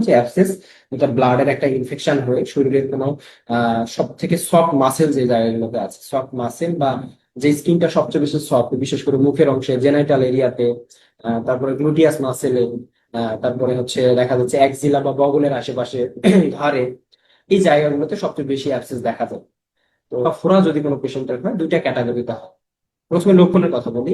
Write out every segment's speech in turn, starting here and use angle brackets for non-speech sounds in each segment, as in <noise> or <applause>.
যে অ্যাবসেস এটা ব্লাডের একটা ইনফেকশন হয়ে, শরীরের কোনো সব থেকে সফট মাসেল যে জায়গাগুলোতে আছে সফট মাসেল বা যে স্কিনটা সবচেয়ে বেশি সফট বিশেষ করে মুখের অংশে জেনাইটাল এরিয়াতে তারপরে গ্লুটিয়াস মাসেলে তারপরে হচ্ছে দেখা যাচ্ছে একজিলা বা বগলের আশেপাশে ঘাড়ে, এই জায়গাগুলোতে সবচেয়ে বেশি অ্যাবসেস দেখা যায়। তো ফোরা যদি কোনো পেশেন্টের হয়, দুইটা ক্যাটাগরিতে হয়। প্রথমে লক্ষণের কথা বলি।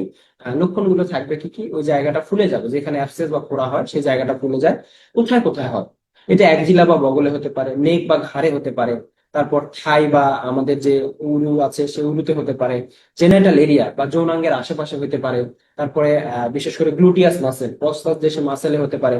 লক্ষণগুলো থাকবে কি কি? ওই জায়গাটা ফুলে যাবে, যেখানে অ্যাবসেস বা ফোড়া হয়, সেই জায়গাটা ফুলে যায়। কোথায় কোথায় হয়? এটা একজিলা বা বগলে হতে পারে নেক বা ঘাড়ে হতে পারে। তারপর থাই বা আমাদের যে উরু আছে, সে উরুতে হতে পারে। জেনাইটাল এরিয়া বা যৌনাঙ্গের আশেপাশে হতে পারে। তারপরে বিশেষ করে গ্লুটিয়াস মাসেল প্রস্তাব দেশে মাসেলে হতে পারে।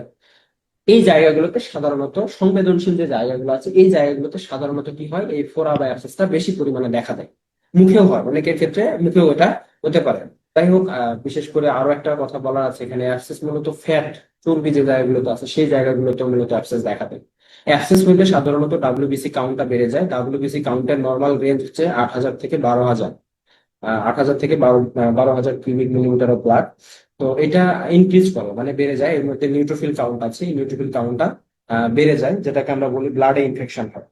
এই জায়গাগুলোতে সাধারণত সংবেদনশীল যে জায়গাগুলো আছে, এই জায়গাগুলোতে সাধারণত কি হয়? এই ফোরা বা অ্যাবসেসটা বেশি পরিমাণে দেখা দেয়। মুখেও হয়, অনেকের ক্ষেত্রে মুখেও এটা হতে পারে। যাই হোক বিশেষ করে আরও একটা কথা বলার আছে এখানে অ্যাবসেস মূলত ফ্যাট চর্বি যে জায়গাগুলোতে আছে, সেই জায়গাগুলোতে মূলত অ্যাবসেস দেখা দেয়। অ্যাবসেস হইলে সাধারণত ডাব্লিউবিসি কাউন্টটা বেড়ে যায়। ডাব্লিউবিসি কাউন্টের নর্মাল রেঞ্জ হচ্ছে আট হাজার থেকে বারো হাজার। আট হাজার থেকে বারো বারো হাজার কিউবিক মিলিমিটার অফ ব্লাড তো এটা ইনক্রিজ করে মানে বেড়ে যায়। এর মধ্যে নিউট্রোফিল কাউন্ট আছে। নিউট্রোফিল কাউন্টটা বেড়ে যায়, যেটাকে আমরা বলি ব্লাডে ইনফেকশন হয়।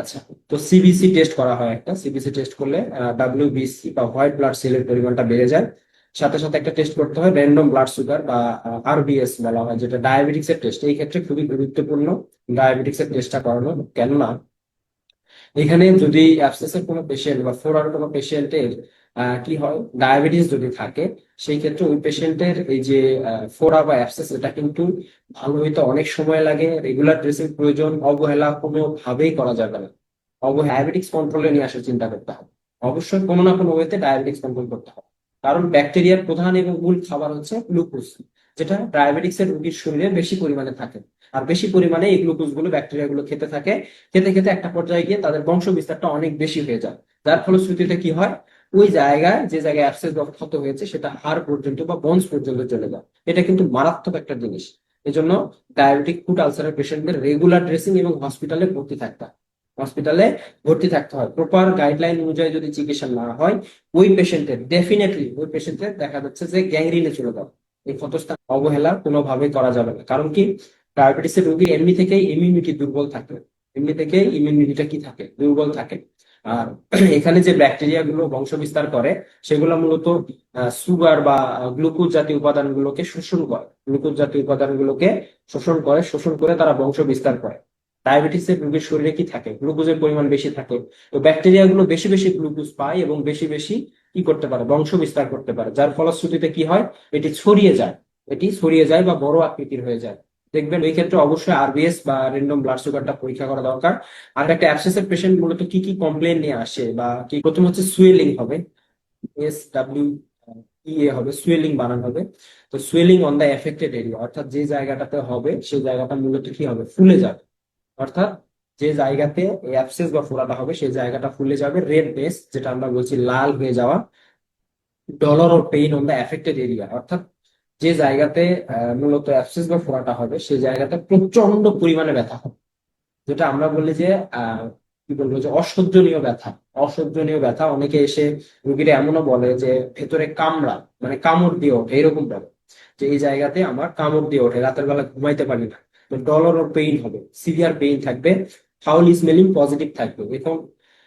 আচ্ছা তো সিবিসি টেস্ট করা হয় একটা। সিবিসি টেস্ট করলে ডাব্লিউবিসি বা হোয়াইট ব্লাড সেলের পরিমাণটা বেড়ে যায়। সাথে সাথে একটা টেস্ট করতে হয় র্যান্ডম ব্লাড সুগার বা আরবিএস বলা হয়, যেটা ডায়াবেটিক্স এর টেস্ট এই ক্ষেত্রে খুবই গুরুত্বপূর্ণ ডায়াবেটিক্স এর টেস্টটা করানো, কেননা এখানে যদি অ্যাবসেসের কোনো পেশেন্ট বা ফোরার কোনো পেশেন্টের কি হয়? ডায়াবেটিস যদি থাকে, সেই ক্ষেত্রে ওই পেশেন্টের এই যে ফোরা বা অ্যাবসেস এটা কিন্তু ভালো হইতে অনেক সময় লাগে। রেগুলার ড্রেসিং প্রয়োজন, অবহেলা কোনোভাবেই করা যাবে না। অব ডায়াবেটিক্স কন্ট্রোলে নিয়ে আসার চিন্তা করতে হবে। অবশ্যই কোনো না কোনো ওয়েতে ডায়াবেটিক্স কন্ট্রোল করতে হবে। কারণ ব্যাকটেরিয়ার প্রধান এবং মূল খাবার হচ্ছে গ্লুকোজ যেটা ডায়াবেটিক্স এর রোগীর শরীরে বেশি পরিমাণে থাকে। আর বেশি পরিমাণে এই গ্লুকোজগুলো ব্যাকটেরিয়া গুলো খেতে থাকে। খেতে খেতে একটা পর্যায়ে গিয়ে তাদের বংশ বিস্তারটা অনেক বেশি হয়ে যায়। যার ফলশ্রুতিতে কি হয়? ওই জায়গায় যে জায়গায় অ্যাবসেস বা ক্ষত হয়েছে, সেটা হাড় পর্যন্ত বা বন্স পর্যন্ত চলে যায়। এটা কিন্তু মারাত্মক একটা জিনিস। এজন্য ডায়াবেটিক ফুড আলসারের পেশেন্টদের রেগুলার ড্রেসিং এবং হসপিটালে ভর্তি থাকতে হয়। হসপিটালে ভর্তি থাকতে হয়। প্রপার গাইডলাইন অনুযায়ী যদি চিকিৎসা না হয়, ওই পেশেন্টের ডেফিনেটলি ওই পেশেন্টের দেখা যাচ্ছে যে গ্যাংরিনে চলে যাবে। এই ক্ষতস্থান, অবহেলা কোনোভাবে করা যাবে না। কারণ কি? ডায়াবেটিসের রোগী এমনি থেকেই ইমিউনিটি দুর্বল থাকে। এমনি থেকেই ইমিউনিটিটা কি থাকে? দুর্বল থাকে। আর <clears throat> এখানে যে ব্যাকটেরিয়া গুলো বংশ বিস্তার করে, সেগুলো মূলত সুগার বা গ্লুকোজ জাতীয় উপাদানগুলোকে শোষণ করে। গ্লুকোজ জাতীয় উপাদানগুলোকে শোষণ করে শোষণ করে তারা বংশ বিস্তার করে ডায়াবেটিসের রোগীর শরীরে কি থাকে? গ্লুকোজের পরিমাণ বেশি থাকে। তো ব্যাকটেরিয়া গুলো বেশি বেশি গ্লুকোজ পায় এবং বেশি বেশি কি করতে পারে? বংশ বিস্তার করতে পারে। যার ফলশ্রুতিতে কি হয়? এটি ছড়িয়ে যায়। এটি ছড়িয়ে যায় বা বড় আকৃতির হয়ে যায়। দেখবেন ওই ক্ষেত্রে অবশ্যই আরবিএস বা রেন্ডম ব্লাড সুগারটা পরীক্ষা করা দরকার। আর একটা অ্যাবসেসের পেশেন্ট মূলত কি কি কমপ্লেন নিয়ে আসে বা কি, প্রথম হচ্ছে সুয়েলিং হবে। এস ডাব্লিউ ইএ হবে সুয়েলিং বানানো হবে। তো swelling on the affected area অর্থাৎ যে জায়গাটাতে হবে, সেই জায়গাটা মূলত কি হবে? ফুলে যাবে। অর্থাৎ যে জায়গাতে অ্যাবসেস বা ফোড়াটা হবে, সেই জায়গাটা ফুলে যাবে। রেড বেস যেটা আমরা বলছি লাল হয়ে যাওয়া dolor O pain on the affected area অর্থাৎ যে জায়গাতে মূলত অ্যাবসেস বা ফোড়াটা হবে, সেই জায়গাতে প্রচণ্ড পরিমাণে ব্যথা হবে। যেটা আমরা বলি যে কি বলব যে অসহ্যনীয় ব্যথা। অসহ্যনীয় ব্যথা, অনেকে এসে রুগীরা এমনও বলে যে, ভেতরে কামড়া মানে কামড় দিয়ে ওঠে, এরকম বলে। যে এই জায়গাতে আমার কামড় দিয়ে ওঠে, রাতের বেলা ঘুমাইতে পারি না। ডলার ও পেইন হবে সিভিয়ার পেইন থাকবে ফাউল স্মেলিং পজিটিভ থাকবে। এবং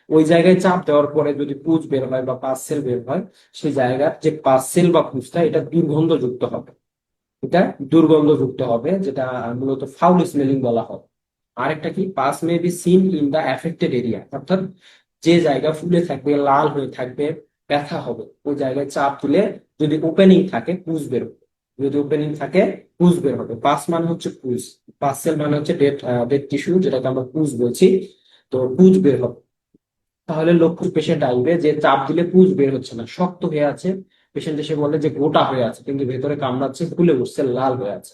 ওই জায়গায় চাপ দেওয়ার পরে যদি পুজ বের হয় বা পার্সেল বের হয়, সেই জায়গার যে পার্সেল বা পুজটা, এটা দুর্গন্ধযুক্ত হবে। এটা দুর্গন্ধযুক্ত হবে, যেটা মূলত ফাউল স্মেলিং বলা হয়। আরেকটা কি? Pus may be seen in the affected area অর্থাৎ যে জায়গা ফুলে থাকবে, লাল হয়ে থাকবে, ব্যথা হবে, ওই জায়গায় চাপ তুলে যদি ওপেনিং থাকে, পুজ বের হবে। যদি ওপেনিং থাকে, পুজ বের হবে। পাস মানে হচ্ছে পুজ। পার্সেল মানে হচ্ছে ডেড ডেড টিস্যু যেটাকে আমরা পুজ বলছি। তো পুজ বের হবে। তাহলে লক্ষ্য পেশেন্ট আসবে, যে চাপ দিলে পুজ বের হচ্ছে না, শক্ত হয়ে আছে। পেশেন্ট এসে বলে যে গোটা হয়ে আছে, কিন্তু ভেতরে কামড়াচ্ছে, ফুলে উঠছে, লাল হয়ে আছে।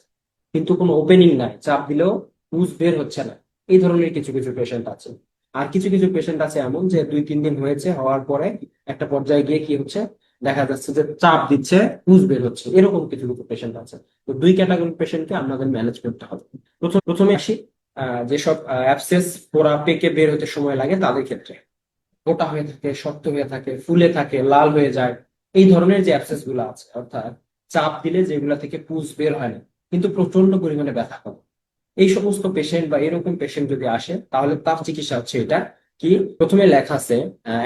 কিন্তু কোনো ওপেনিং নাই, চাপ দিলেও পুজ বের হচ্ছে না। এই ধরনের কিছু কিছু পেশেন্ট আছে। আর কিছু কিছু পেশেন্ট আছে এমন যে দুই, তিন দিন হয়েছে, হওয়ার পরে একটা পর্যায়ে গিয়ে কি হচ্ছে, দেখা যাচ্ছে যে চাপ দিচ্ছে পুজ বের হচ্ছে। এরকম কিছু কিছু পেশেন্ট আছে। তো দুই ক্যাটাগরি পেশেন্টকে আপনাদের ম্যানেজ করতে হবে। প্রথম প্রথমে আসি যেসব অ্যাপসেস পোড়া পেকে বের হতে সময় লাগে তাদের ক্ষেত্রে। মোটা হয়ে থাকে, শক্ত হয়ে থাকে, ফুলে থাকে, লাল হয়ে যায়। এই ধরনের যে অ্যাবসেসগুলো আছে, অর্থাৎ চাপ দিলে যেগুলা থেকে পুজ বের হয় না, কিন্তু প্রচণ্ড পরিমাণে ব্যথা করে। এই সমস্ত পেশেন্ট বা এরকম পেশেন্ট যদি আসে, তাহলে তার চিকিৎসা হচ্ছে এটা কি, প্রথমে লেখা আছে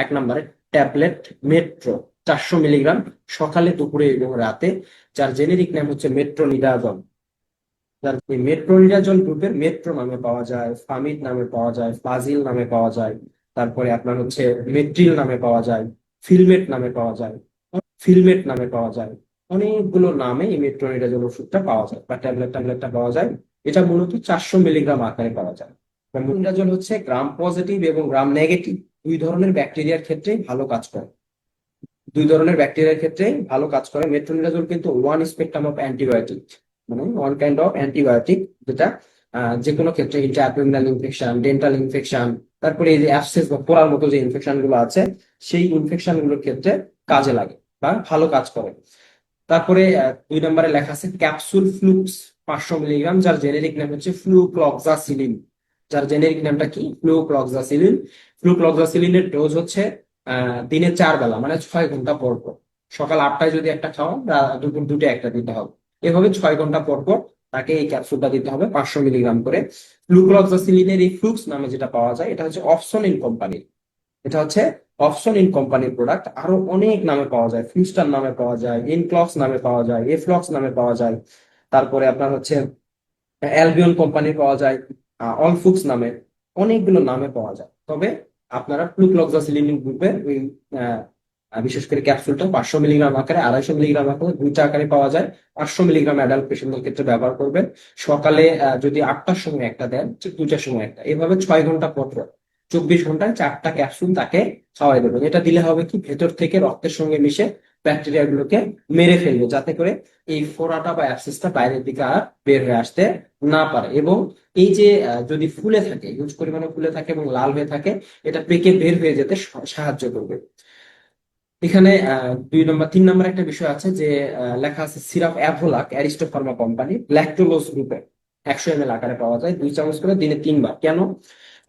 এক নম্বরে, ট্যাবলেট মেট্রো, চারশো মিলিগ্রাম সকালে, দুপুরে এবং রাতে, যার জেনেরিক নাম হচ্ছে মেট্রোনিডাজল। যার এই মেট্রোনিডাজল গ্রুপের মেট্রো নামে পাওয়া যায়, ফামিড নামে পাওয়া যায়, ফাজিল নামে পাওয়া যায়। তারপরে আপনার হচ্ছে মেট্রিল নামে পাওয়া যায় ফিলমেট নামে পাওয়া যায় ফিলমেট নামে পাওয়া যায়, অনেকগুলো নামে এই ওষুধটা পাওয়া যায় বা ট্যাবলেট ট্যাবলেটটা পাওয়া যায়। এটা মূলত চারশো মিলিগ্রাম আকারে পাওয়া যায়। মেট্রোনিডাজল হচ্ছে গ্রাম পজিটিভ এবং গ্রাম নেগেটিভ দুই ধরনের ব্যাকটেরিয়ার ক্ষেত্রেই ভালো কাজ করে। দুই ধরনের ব্যাকটেরিয়ার ক্ষেত্রে ভালো কাজ করে। মেট্রোনিডাজল কিন্তু ওয়ান স্পেকট্রাম অফ অ্যান্টিবায়োটিক মানে ওয়ান কাইন্ড অফ অ্যান্টিবায়োটিক যেটা যে কোনো ক্ষেত্রে ইন্টারঅ্যাবডোমিনাল ইনফেকশন ডেন্টাল ইনফেকশন তারপরে এই যে অ্যাবসেস বা পোড়ার মতো যে ইনফেকশনগুলো আছে, সেই ইনফেকশনগুলোর ক্ষেত্রে কাজে লাগে বা ভালো কাজ করে। তারপরে দুই নম্বরে লেখা আছে ক্যাপসুল ফ্লুক্স পাঁচশো মিলিগ্রাম যার জেনেরিক নাম হচ্ছে ফ্লু ফ্লুক্লক্সাসিলিন যার জেনেরিক নামটা কি? ফ্লুক্লক্সাসিলিন ফ্লুক্লক্সাসিলিনের ডোজ হচ্ছে দিনে চার বেলা মানে ছয় ঘণ্টা পর পর। সকাল আটটায় যদি একটা খাওয়ান রা- দুপুর দুটো একটা দিতে হবে। এভাবে ছয় ঘণ্টা পর পর তাকে এই ক্যাপসুলটা দিতে হবে পাঁচশো মিলিগ্রাম করে। ফ্লুক্লক্সাসিলিনের এই ফ্লুক্স নামে যেটা পাওয়া যায়, এটা হচ্ছে অপশন ইন কোম্পানির এটা হচ্ছে অপশন ইন কোম্পানির প্রোডাক্ট আরও অনেক নামে পাওয়া যায়। ফ্লুস্টার নামে পাওয়া যায় ইনক্লক্স নামে পাওয়া যায় এফ্লক্স নামে পাওয়া যায়। তারপরে আপনার হচ্ছে অ্যালবিয়ন কোম্পানির পাওয়া যায় অলফুক্স নামে। অনেকগুলো নামে পাওয়া যায়। তবে আপনারা ফ্লুক্লক্সাসিলিন গ্রুপের ওই বিশেষ করে ক্যাপসুলটা পাঁচশো মিলিগ্রাম আকারে, আড়াইশো মিলিগ্রাম আকারে, দুইটা আকারে পাওয়া যায়। পাঁচশো মিলিগ্রাম অ্যাডাল্ট পেশেন্টদের ক্ষেত্রে ব্যবহার করবেন। সকালে যদি আটটার সময় একটা দেন দুইটার সময় একটা। এভাবে ছয় ঘণ্টা পর চব্বিশ ঘন্টায় চারটা ক্যাপসুল তাকে খাওয়াই দেবেন। এটা দিলে হবে কি, ভেতর থেকে রক্তের সঙ্গে মিশে ব্যাকটেরিয়া গুলোকে মেরে ফেলবে, যাতে করে এই ফোড়াটা বা অ্যাবসেসটা বাইরের দিকে আর বের হয়ে আসতে না পারে। এবং এই যে যদি ফুলে থাকে হিউজ পরিমাণে ফুলে থাকে এবং লাল হয়ে থাকে, এটা পেকে বের হয়ে যেতে সাহায্য করবে। এখানে দুই নম্বর, তিন নম্বর একটা বিষয় আছে যে লেখা আছে syrup Avolac Aristo pharma company, lactulose গ্রুপে। একশো এম এল আকারে পাওয়া যায়, দুই চামচ করে দিনে তিনবার। কেন?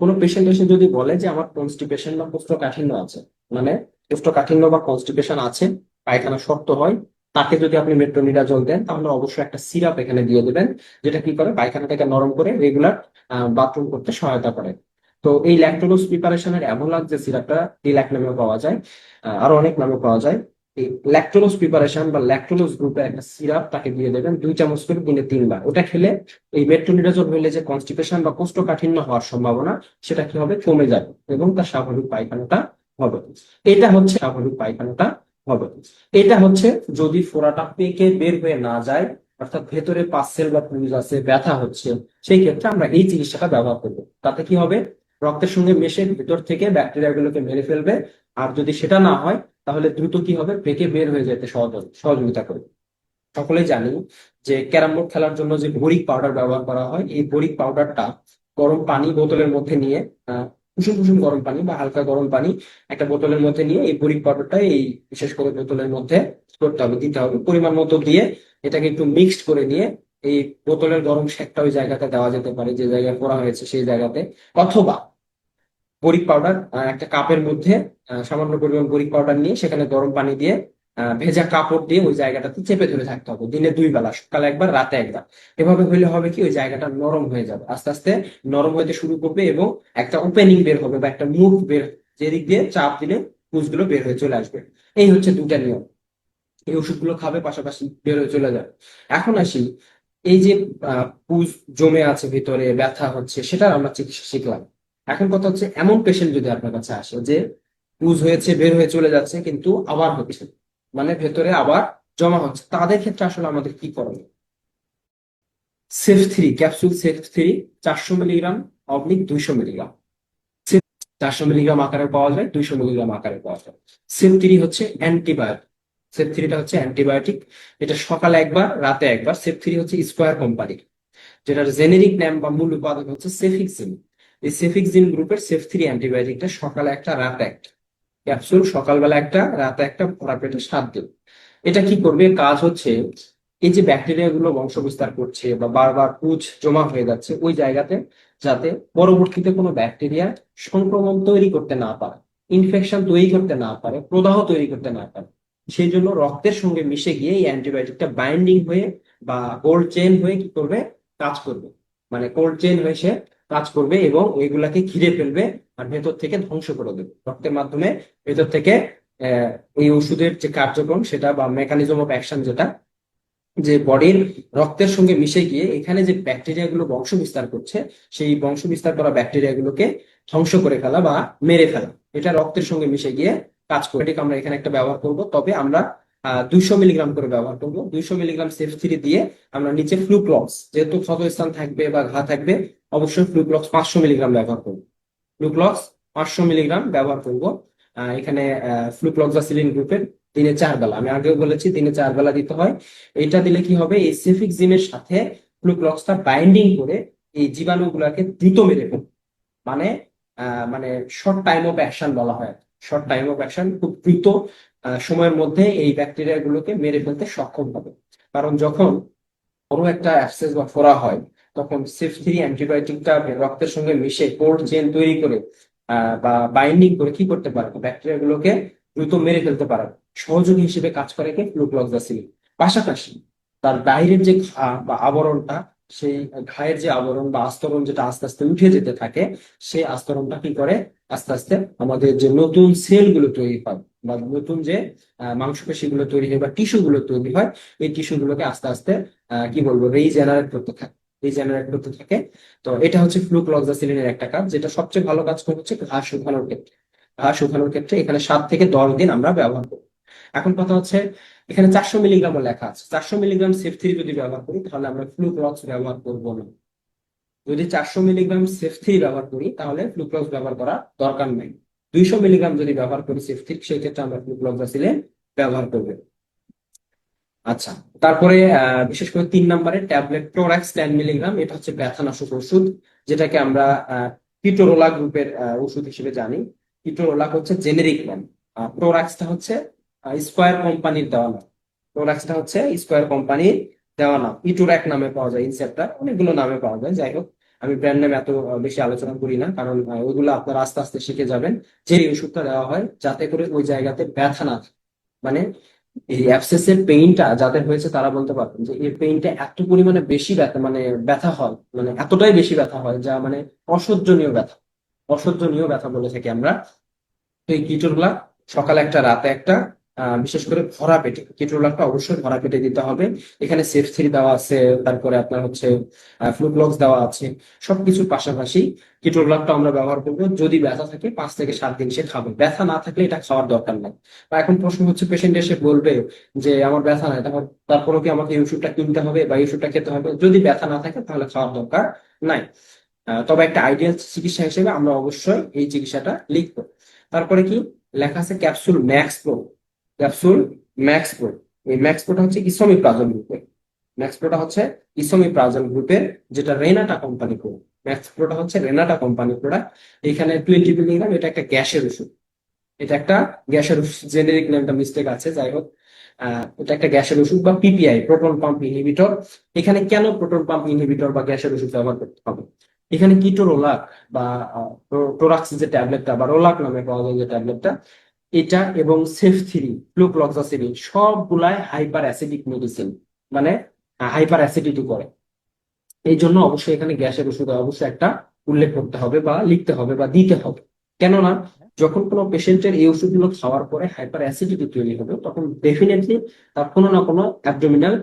কোনো পেশেন্ট এসে যদি বলে যে আমার কনস্টিপেশন বা কোষ্ঠকাঠিন্য আছে মানে কোষ্ঠকাঠিন্য বা কনস্টিপেশন আছে, পায়খানা শক্ত হয়, তাকে যদি আপনি মেট্রোনিডাজল দেন, তাহলে অবশ্যই একটা সিরাপ এখানে দিয়ে দেবেন, যেটা কি করে? পায়খানাটাকে নরম করে রেগুলার বাথরুম করতে সহায়তা করে। তো এই ল্যাকটোলোজ প্রিপারেশনের অ্যাভোলাক যে সিরাপটা ডিল্যাক নামেও পাওয়া যায় আরও অনেক নামে পাওয়া যায়। এই ল্যাকটোলোজ প্রিপারেশন বা ল্যাকটোলোজ গ্রুপের একটা সিরাপ তাকে দিয়ে দেবেন দুই চামচ করে দিনে তিনবার। ওটা খেলে এই মেট্রোনিডাজল হইলে যে কনস্টিপেশন বা কোষ্ঠকাঠিন্য হওয়ার সম্ভাবনা, সেটা কি হবে? কমে যাবে এবং তার স্বাভাবিক পায়খানাটা হবে। এটা হচ্ছে স্বাভাবিক পায়খানাটা হবে। এটা হচ্ছে যদি ফোড়াটা পেকে বের হয়ে না যায়, অর্থাৎ ভেতরে পাসেল বা পুজ আছে, ব্যথা হচ্ছে, সেই ক্ষেত্রে আমরা এই চিকিৎসাটা ব্যবহার করব। তাতে কি হবে? রক্তের সঙ্গে মেশে ভেতর থেকে ব্যাকটেরিয়া গুলোকে মেরে ফেলবে। আর যদি সেটা না হয়, তাহলে দ্রুত কি হবে? পেকে বের হয়ে যেতে সহযোগিতা করবে সকলেই জানি যে ক্যারাম বোর্ড খেলার জন্য যে বরিক পাউডার ব্যবহার করা হয়, এই বরিক পাউডারটা গরম পানি বোতলের মধ্যে নিয়ে কুসুম কুসুম গরম পানি বা হালকা গরম পানি একটা বোতলের মধ্যে নিয়ে এই বরিক পাউডারটা এই বিশেষ করে বোতলের মধ্যে করতে হবে, দিতে হবে। পরিমাণ মতো দিয়ে এটাকে একটু মিক্সড করে নিয়ে এই বোতলের গরম শেকটা ওই জায়গাতে দেওয়া যেতে পারে, যে জায়গায় করা হয়েছে সেই জায়গাতে। অথবা বরিক পাউডার একটা কাপের মধ্যে সামান্য পরিমাণ বরিক পাউডার নিয়ে সেখানে গরম পানি দিয়ে ভেজা কাপড় দিয়ে ওই জায়গাটাতে চেপে ধরে থাকতে হবে। দিনে দুই বেলা, সকালে একবার, রাতে একবার। এভাবে হইলে হবে কি, ওই জায়গাটা নরম হয়ে যাবে। আস্তে আস্তে নরম হতে শুরু করবে এবং একটা ওপেনিং বের হবে বা একটা মুখ বের, যেদিক দিয়ে চাপ দিলে পুজগুলো বের হয়ে চলে আসবে। এই হচ্ছে দুটা নিয়ম। এই ওষুধগুলো খাবে, পাশাপাশি বের হয়ে চলে যাবে। এখন আসি এই যে পুজ জমে আছে, ভিতরে ব্যথা হচ্ছে, সেটার আমরা চিকিৎসা শিখলাম। এখন কথা হচ্ছে, এমন পেশেন্ট যদি আপনার কাছে আসে যে পুজ হয়েছে, বের হয়ে চলে যাচ্ছে, কিন্তু আবার হচ্ছে মানে ভেতরে আবার জমা হচ্ছে, তাদের ক্ষেত্রে আসলে আমাদের কি করণীয় Cef three, capsule Cef three, চারশো মিলিগ্রাম, অবলিক দুইশো মিলিগ্রাম। চারশো মিলিগ্রাম আকারে পাওয়া যায়, দুইশো মিলিগ্রাম আকারে পাওয়া যায়। সেফ থ্রি হচ্ছে অ্যান্টিবায়োটিক। সেফ থ্রিটা হচ্ছে অ্যান্টিবায়োটিক এটা সকালে একবার, রাতে একবার। সেফ থ্রি হচ্ছে স্কোয়ার কোম্পানির যেটার জেনেরিক নাম বা মূল উপাদান হচ্ছে সেফিক্সিন এই সেফিক্সিন গ্রুপের সেফ থ্রি অ্যান্টিবায়োটিকটা সকালে একটা, রাতে একটা। ক্যাপসুল সকালবেলা একটা, রাতে একটা ভরা পেটে সাত দিন। এটা কি করবে? কাজ হচ্ছে এই যে ব্যাকটেরিয়া গুলো বংশ বিস্তার করছে বা বারবার পুজ জমা হয়ে যাচ্ছে, ওই জায়গাতে যাতে পরবর্তীতে কোনো ব্যাকটেরিয়া সংক্রমণ তৈরি করতে না পারে ইনফেকশন তৈরি করতে না পারে, প্রদাহ তৈরি করতে না পারে। সেই জন্য রক্তের সঙ্গে মিশে গিয়ে এই অ্যান্টিবায়োটিকটা বাইন্ডিং হয়ে বা গোল্ড চেন হয়ে কি করবে? কাজ করবে। মানে কোল্ড চেইন হয়ে সে কাজ করবে এবং ওইগুলাকে ঘিরে ফেলবে আর ভেতর থেকে ধ্বংস করে দেবে। রক্তের মাধ্যমে ভেতর থেকে এই ওষুধের যে কার্যক্রম সেটা বা মেকানিজম অফ অ্যাকশন যেটা, যে বডির রক্তের সঙ্গে মিশে গিয়ে এখানে যে ব্যাকটেরিয়া গুলো বংশ বিস্তার করছে, সেই বংশ বিস্তার করা ব্যাকটেরিয়া গুলোকে ধ্বংস করে ফেলা বা মেরে ফেলা। এটা রক্তের সঙ্গে মিশে গিয়ে কাজ করে। এটাকে আমরা এখানে একটা ব্যবহার করব। তবে আমরা দুইশো মিলিগ্রাম করে ব্যবহার করব। দুইশো মিলিগ্রাম সেফ থ্রি দিয়ে আমরা নিচে ফ্লুক্লক্স যেহেতু ক্ষতস্থান থাকবে বা ঘা থাকবে, অবশ্যই ফ্লুক্লক্স পাঁচশো মিলিগ্রাম ব্যবহার করব। ফ্লুক্লক্স পাঁচশো মিলিগ্রাম ব্যবহার করব। এখানে ফ্লুক্লক্সাসিলিন গ্রুপের দিনে চার বেলা। আমি আগেও বলেছি, দিনে চার বেলা দিতে হয়। এটা দিলে কি হবে? এই সেফিক্সিমের সাথে ফ্লুক্লক্সটা বাইন্ডিং করে এই জীবাণুগুলোকে দ্রুত মেরে মানে মানে শর্ট টাইম অফ অ্যাকশন বলা হয় শর্ট টাইম অফ অ্যাকশন খুব দ্রুত সময়ের মধ্যে এই ব্যাকটেরিয়া গুলোকে মেরে ফেলতে সক্ষম হবে। কারণ যখন কোনো একটা অ্যাবসেস বা ফোড়া হয়, তখন সেফ থ্রি অ্যান্টিবায়োটিকটা রক্তের সঙ্গে মিশে কোল্ড চেন তৈরি করে বা বাইন্ডিং করে কি করতে পারে? ব্যাকটেরিয়া গুলোকে দ্রুত মেরে ফেলতে পারে। সহযোগী হিসেবে কাজ করে কি? ফ্লুক্লক্সাসিলিন পাশাপাশি তার বাইরের যে ঘা বা আবরণটা, সেই ঘায়ের যে আবরণ বা আস্তরণ যেটা আস্তে আস্তে উঠে যেতে থাকে, সেই আস্তরণটা কি করে? আস্তে আস্তে আমাদের যে নতুন সেলগুলো তৈরি হয় বা নতুন যে আহ, মাংসপেশিগুলো তৈরি হয় বা টিস্যু গুলো তৈরি হয় এই টিস্যু গুলোকে আস্তে আস্তে কি বলব রিজেনারেট করতে থাকে রিজেনারেট করতে থাকে। তো এটা হচ্ছে ফ্লুক্লক্সাসিলিনের একটা কাজ যেটা সবচেয়ে ভালো কাজ করে হচ্ছে ঘা শুকানোর ক্ষেত্রে। ঘা শুকানোর ক্ষেত্রে এখানে সাত থেকে দশ দিন আমরা ব্যবহার করি। এখন কথা হচ্ছে এখানে চারশো মিলিগ্রামও লেখা আছে। চারশো মিলিগ্রাম সেফ থ্রি যদি ব্যবহার করি তাহলে আমরা ফ্লুক্লক্স ব্যবহার করব না। যদি চারশো মিলিগ্রাম সেফ থ্রি ব্যবহার করি, তাহলে ফ্লুক্লক্স ব্যবহার করা দরকার নাই। দুইশো মিলিগ্রাম যদি ব্যবহার করি সেফ থ্রি সেই ক্ষেত্রে আমরা ফ্লুক্লক্সাসিলিন ব্যবহার করব। আচ্ছা তারপরে বিশেষ করে তিন নম্বরে ট্যাবলেট টোরাক্স টেন মিলিগ্রাম, এটা হচ্ছে ব্যথানাশক ওষুধ, যেটাকে আমরা পিটোরোলা গ্রুপের ওষুধ হিসেবে জানি। পিটোরোলা হচ্ছে জেনেরিক নাম। টোরাক্সটা হচ্ছে স্কোয়ার কোম্পানির দেওয়া নাম। টোরাক্সটা হচ্ছে স্কোয়ার কোম্পানির দেওয়া নাম। ইটোরাক নামে পাওয়া যায়, ইনসেপ্টার, অনেকগুলো নামে পাওয়া যায়। যাই হোক আমি ব্র্যান্ড নামে এত বেশি আলোচনা করি না, কারণ ওইগুলো আপনারা আস্তে আস্তে শিখে যাবেন। যে ওষুধটা দেওয়া হয়, যাতে করে ওই জায়গাতে ব্যথা না। মানে এই অ্যাবসেসের পেইনটা যাদের হয়েছে, তারা বলতে পারবেন যে এই পেইনটা এত পরিমাণে বেশি ব্যথা মানে ব্যথা হয় মানে এতটাই বেশি ব্যথা হয়, যা মানে অসহ্যনীয় ব্যথা। অসহ্যনীয় ব্যথা বলে থাকি আমরা। তো এই কিটোরগুলা সকালে একটা, রাতে একটা বিশেষ করে ভরা পেটে কিটোরগুলাটা অবশ্যই ভরা পেটে দিতে হবে। এখানে সেফ থ্রি দেওয়া আছে, তারপরে আপনার হচ্ছে ফ্লুক্লক্স দেওয়া আছে। সবকিছুর পাশাপাশি কিটোরগুলাটা আমরা ব্যবহার করব যদি ব্যথা থাকে, পাঁচ থেকে সাত দিন সে খাবে। ব্যথা না থাকলে এটা খাওয়ার দরকার নাই। বা এখন প্রশ্ন হচ্ছে পেশেন্ট এসে বলবে যে, আমার ব্যথা নাই তারপর তারপরেও কি আমাকে ওষুধটা কিনতে হবে বা ওষুধটা খেতে হবে? যদি ব্যথা না থাকে, তাহলে খাওয়ার দরকার নাই। তবে একটা আইডিয়াল চিকিৎসা হিসেবে আমরা অবশ্যই এই চিকিৎসাটা লিখব। তারপরে কি? লেখা আছে capsule Max Pro capsule Max Pro এই ম্যাক্স প্রোটা হচ্ছে ইসোমিপ্রাজল গ্রুপের। ম্যাক্স প্রোটা হচ্ছে ইসোমিপ্রাজল গ্রুপের, যেটা রেনাটা কোম্পানি প্রো ম্যাক্স প্রোটা হচ্ছে রেনাটা কোম্পানি প্রোডাক্ট। এখানে টোয়েন্টি মিলিগ্রাম এটা একটা গ্যাসের ওষুধ। এটা একটা গ্যাসের ওষুধ জেনেরিক নামটা মিস্টেক আছে, যাই হোক। এটা একটা গ্যাসের ওষুধ বা পিপিআই প্রোটন পাম্প ইনহিবিটর এখানে কেন প্রোটন পাম্প ইনহিবিটর বা গ্যাসের ওষুধ ব্যবহার করতে হবে? এখানে কিটো কিটোরোলাক বা টোরাক্স যে ট্যাবলেটটা বা রোলাক নামে পাওয়া যায় যে ট্যাবলেটটা এটা এবং সেফ থ্রি ফ্লুক্লক্সাসিলিন সবগুলাই হাইপার অ্যাসিডিক মেডিসিন মানে হাইপার অ্যাসিডিটি করে। এই জন্য অবশ্যই এখানে গ্যাসের ওষুধ অবশ্যই একটা উল্লেখ করতে হবে বা লিখতে হবে বা দিতে হবে। কেননা, যখন কোনো পেশেন্টের এই ওষুধগুলো খাওয়ার পরে হাইপার অ্যাসিডিটি তৈরি হবে, তখন ডেফিনেটলি তার কোনো না কোনো অ্যাবডোমিনাল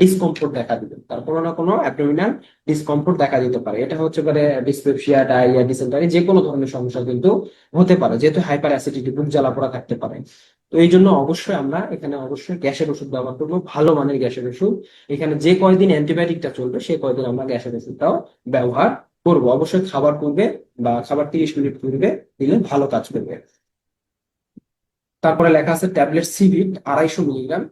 ডিসকমফোর্ট দেখা দিবে। তার কোনো না কোনো অ্যাবডোমিনাল ডিসকমফোর্ট দেখা দিতে পারে। এটা হচ্ছে পারে ডিসপেপসিয়া ডায়রিয়া ডিসেন্টারি যে কোনো ধরনের সমস্যা কিন্তু হতে পারে, যেহেতু হাইপার অ্যাসিডিটি বুক জ্বালা পোড়া থাকতে পারে। তো এই জন্য অবশ্যই আমরা এখানে অবশ্যই গ্যাসের ওষুধ ব্যবহার করব, ভালো মানের গ্যাসের ওষুধ। এখানে যে কয়দিন অ্যান্টিবায়োটিকটা চলবে, সেই কয়দিন আমরা গ্যাসের ওষুধটাও ব্যবহার করব। অবশ্যই খাবার পূর্বে বা খাবার তিরিশ মিনিট পূর্বে দিলে ভালো কাজ করবে। তারপরে লেখা আছে ট্যাবলেট সিভিট আড়াইশো মিলিগ্রাম।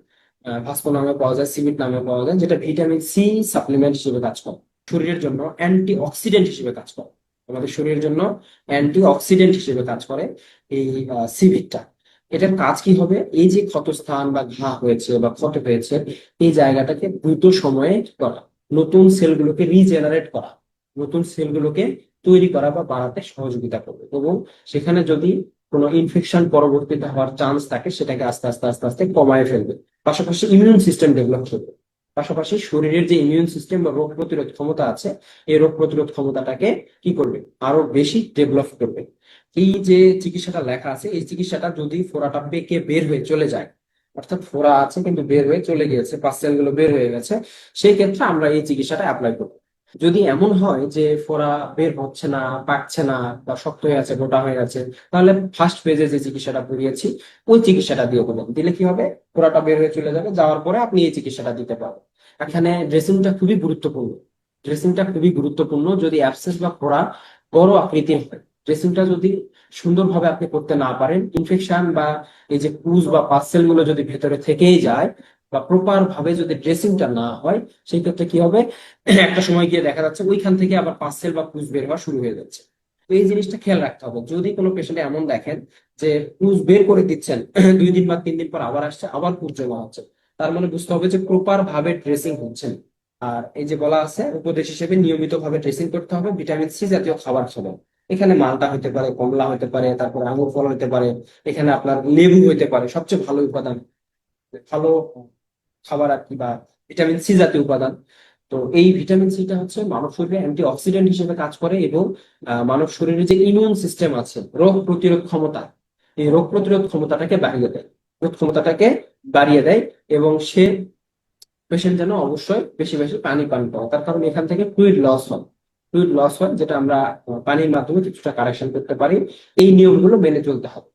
ভাস্কো নামে পাওয়া যায় সিভিট নামে পাওয়া যায়, যেটা ভিটামিন সি সাপ্লিমেন্ট হিসেবে কাজ করে। শরীরের জন্য অ্যান্টি অক্সিডেন্ট হিসেবে কাজ করে। আমাদের শরীরের জন্য অ্যান্টি অক্সিডেন্ট হিসেবে কাজ করে এই সিভিটটা এটার কাজ কি হবে? এই যে ক্ষতস্থান বা ঘা হয়েছে বা ক্ষত হয়েছে, এই জায়গাটাকে দ্রুত সময়ে করা। নতুন সেলগুলোকে রিজেনারেট করা। নতুন সেলগুলোকে তৈরি করা বা বাড়াতে সহযোগিতা করবে। এবং সেখানে যদি কোনো ইনফেকশন পরবর্তীতে হওয়ার চান্স থাকে, সেটাকে আস্তে আস্তে আস্তে আস্তে কমায় ফেলবে। পাশাপাশি ইমিউন সিস্টেম ডেভেলপ করবে। পাশাপাশি শরীরের যে ইমিউন সিস্টেম বা রোগ প্রতিরোধ ক্ষমতা আছে, এই রোগ প্রতিরোধ ক্ষমতাটাকে কি করবে? আরও বেশি ডেভেলপ করবে। এই যে চিকিৎসাটা লেখা আছে, এই চিকিৎসাটা যদি ফোড়াটা পেকে বের হয়ে চলে যায়, অর্থাৎ ফোড়া আছে কিন্তু বের হয়ে চলে গিয়েছে পার্সেলগুলো বের হয়ে গেছে, সেই ক্ষেত্রে আমরা এই চিকিৎসাটা অ্যাপ্লাই করব। যদি এমন হয় যে ফোড়া বের হচ্ছে না, পাকছে না বা শক্ত হয়ে আছে গোটা হয়ে আছে, তাহলে ফার্স্ট পেজে যে চিকিৎসাটা করিয়েছি, ওই চিকিৎসাটা দিয়ে দেবেন দিলে কি হবে? ফোড়াটা বের হয়ে চলে যাবে, যাওয়ার পরে আপনি এই চিকিৎসাটা দিতে পারবেন। এখানে ড্রেসিংটা খুবই গুরুত্বপূর্ণ। ড্রেসিংটা খুবই গুরুত্বপূর্ণ যদি অ্যাবসেস বা ফোড়া বড় আকৃতির হয়। ড্রেসিংটা যদি সুন্দরভাবে আপনি করতে না পারেন ইনফেকশন বা এই যে পুজ বা পার্সেলগুলো যদি ভেতরে থেকেই যায় বা প্রপার ভাবে যদি ড্রেসিংটা না হয়, সেই ক্ষেত্রে কি হবে? একটা সময় গিয়ে দেখা যাচ্ছে ওইখান থেকে আবার পার্সেল বা পুজ বের হওয়া শুরু হয়ে যাচ্ছে। তো এই জিনিসটা খেয়াল রাখতে হবে। যদি কোনো পেশেন্ট এমন দেখেন যে পুজ বের করে দিচ্ছেন, <clears throat> দুই দিন বা তিন দিন পর আবার আসছে, আবার পুজ জমা হচ্ছে, তার মানে বুঝতে হবে যে প্রপার ভাবে ড্রেসিং হচ্ছে। আর এই যে বলা আছে, উপদেশ হিসেবে নিয়মিত ভাবে ড্রেসিং করতে হবে ভিটামিন সি জাতীয় খাবার খাবেন এখানে মালটা হতে পারে, কমলা হতে পারে, তারপর আঙুর ফল হতে পারে, এখানে আপনার লেবু হতে পারে, সবচেয়ে ভালো উপাদান। ভালো খাবার আর কি বা ভিটামিন সি জাতীয় উপাদান। তো এই ভিটামিন সিটা হচ্ছে মানব শরীরে অ্যান্টি অক্সিডেন্ট হিসেবে কাজ করে এবং মানব শরীরে যে ইমিউন সিস্টেম আছে, রোগ প্রতিরোধ ক্ষমতা, এই রোগ প্রতিরোধ ক্ষমতাটাকে বাড়িয়ে দেয়। রোগ ক্ষমতাটাকে বাড়িয়ে দেয় এবং সে পেশেন্ট যেন অবশ্যই বেশি বেশি পানি পান করে। তার কারণ এখান থেকে ফ্লুইড লস হয়। ফ্লুইড লস হয়, যেটা আমরা পানির মাধ্যমে কিছুটা কারেকশন করতে পারি। এই নিয়মগুলো মেনে চলতে হবে।